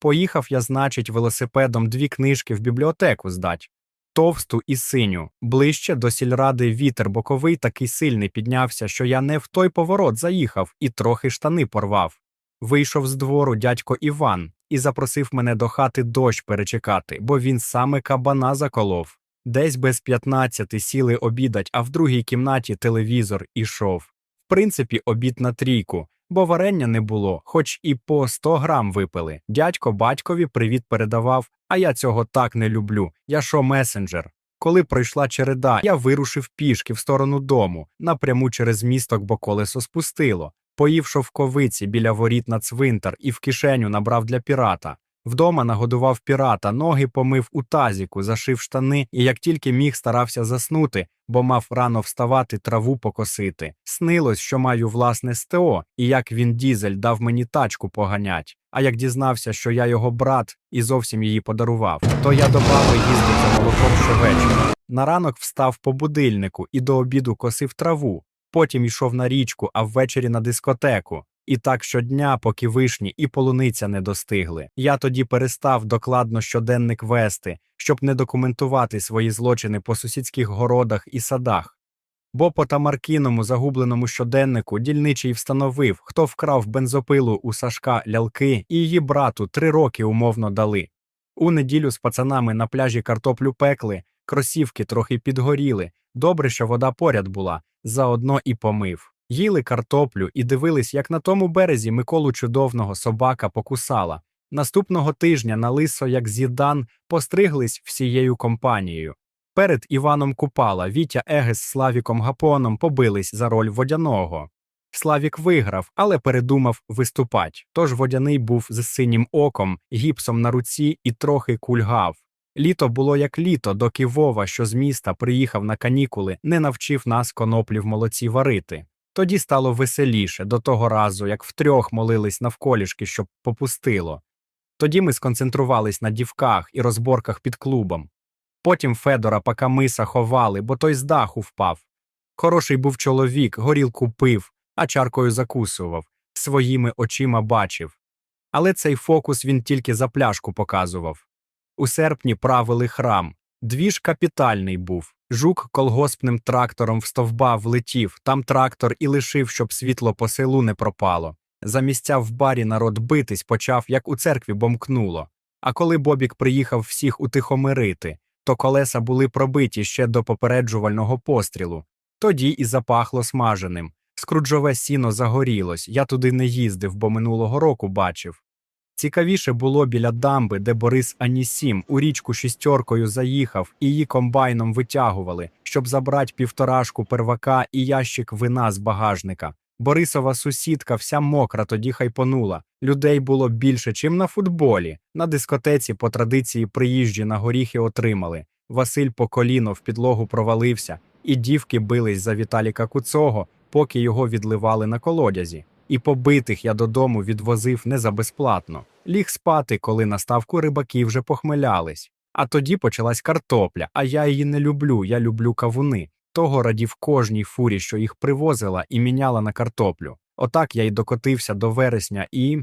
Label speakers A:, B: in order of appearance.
A: Поїхав я, значить, велосипедом дві книжки в бібліотеку здать. Товсту і синю. Ближче до сільради вітер боковий такий сильний піднявся, що я не в той поворот заїхав і трохи штани порвав. Вийшов з двору дядько Іван і запросив мене до хати дощ перечекати, бо він саме кабана заколов. Десь без п'ятнадцяти сіли обідать, а в другій кімнаті телевізор ішов. В принципі, обід на трійку, бо варення не було, хоч і по 100 грам випили. Дядько батькові привіт передавав, а я цього так не люблю. Я шо месенджер. Коли пройшла череда, я вирушив пішки в сторону дому, напряму через місток, бо колесо спустило. Поїв шовковиці біля воріт на цвинтар і в кишеню набрав для пірата. Вдома нагодував пірата, ноги помив у тазіку, зашив штани і як тільки міг старався заснути, бо мав рано вставати траву покосити. Снилось, що маю власне СТО, і як він дізель дав мені тачку поганять. А як дізнався, що я його брат і зовсім її подарував, то я до баби їздив за молоком щовечора. На ранок встав по будильнику і до обіду косив траву. Потім йшов на річку, а ввечері на дискотеку. І так щодня, поки вишні і полуниця не достигли. Я тоді перестав докладно щоденник вести, щоб не документувати свої злочини по сусідських городах і садах. Бо по тамаркіному загубленому щоденнику дільничий встановив, хто вкрав бензопилу у Сашка лялки і її брату три роки умовно дали. У неділю з пацанами на пляжі картоплю пекли, кросівки трохи підгоріли. Добре, що вода поряд була, заодно і помив. Їли картоплю і дивились, як на тому березі Миколу чудовного собака покусала. Наступного тижня на лисо, як з'їдан, постриглись всією компанією. Перед Іваном Купала Вітя Еге з Славіком Гапоном побились за роль водяного. Славік виграв, але передумав виступать. Тож водяний був з синім оком, гіпсом на руці і трохи кульгав. Літо було як літо, доки Вова, що з міста приїхав на канікули, не навчив нас коноплі в молоці варити. Тоді стало веселіше до того разу, як втрьох молились навколішки, щоб попустило. Тоді ми сконцентрувались на дівках і розборках під клубом. Потім Федора Пакамиса ховали, бо той з даху впав. Хороший був чоловік, горілку пив, а чаркою закусував, своїми очима бачив. Але цей фокус він тільки за пляшку показував. У серпні правили храм. Двіж капітальний був. Жук колгоспним трактором в стовба влетів, там трактор і лишив, щоб світло по селу не пропало. За місця в барі народ битись почав, як у церкві бомкнуло. А коли Бобік приїхав всіх утихомирити, то колеса були пробиті ще до попереджувального пострілу. Тоді і запахло смаженим. Скруджове сіно загорілось, я туди не їздив, бо минулого року бачив. Цікавіше було біля дамби, де Борис Анісім у річку шістеркою заїхав і її комбайном витягували, щоб забрати півторашку первака і ящик вина з багажника. Борисова сусідка вся мокра тоді хайпонула. Людей було більше, чим на футболі. На дискотеці по традиції приїжджі на горіхи отримали. Василь по коліно в підлогу провалився, і дівки бились за Віталіка Куцого, поки його відливали на колодязі. І побитих я додому відвозив не за безплатно. Ліг спати, коли на ставку рибаки вже похмелялись. А тоді почалась картопля, а я її не люблю, я люблю кавуни. Того радів кожній фурі, що їх привозила і міняла на картоплю. Отак я й докотився до вересня і